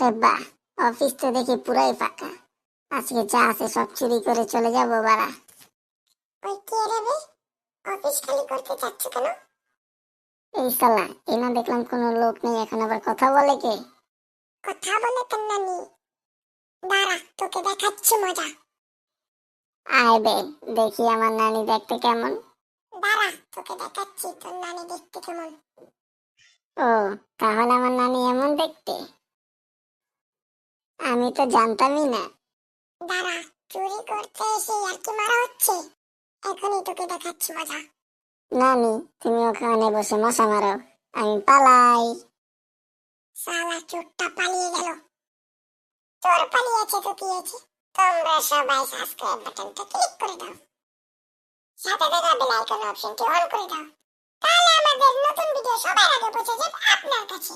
আরে বাহ অফিস তো দেখি পুরাই ফাঁকা। আজকে যা আছে সব চুরি করে চলে যাব বাড়া। ওই কে রে বে? অফিস খালি করতে চাচ্ছ কেন? এই এনা দেখলাম কোনো লোক নেই এখন আবার কথা বলে কে? কথা বলে নানি? দাঁড়া তোকে দেখাচ্ছি মজা। আয় বে দেখি আমার নানি দেখতে কেমন। দাঁড়া তোকে দেখাচ্ছি তোর নানি দেখতে কেমন। ও তাহলে আমার নানি এমন দেখতে আমি তো জানতামই না। দাঁড়া, চুরি করতে এসে আর কি মারা হচ্ছে? এখনই তোকে দেখাচ্ছি মজা। নানি, তুমি ওখানে বসে মশা মারো। আমি পালাই। সালা চোরটা পালিয়ে গেল। চোর পালিয়েছে তো কি হয়েছে? তোমরা সবাই সাবস্ক্রাইব বাটনটা ক্লিক করে দাও। সাথে থাকা বেল আইকন অপশনটি অন করে দাও। তাহলে আমাদের নতুন ভিডিও সবার আগে পৌঁছে যাবে আপনার কাছে।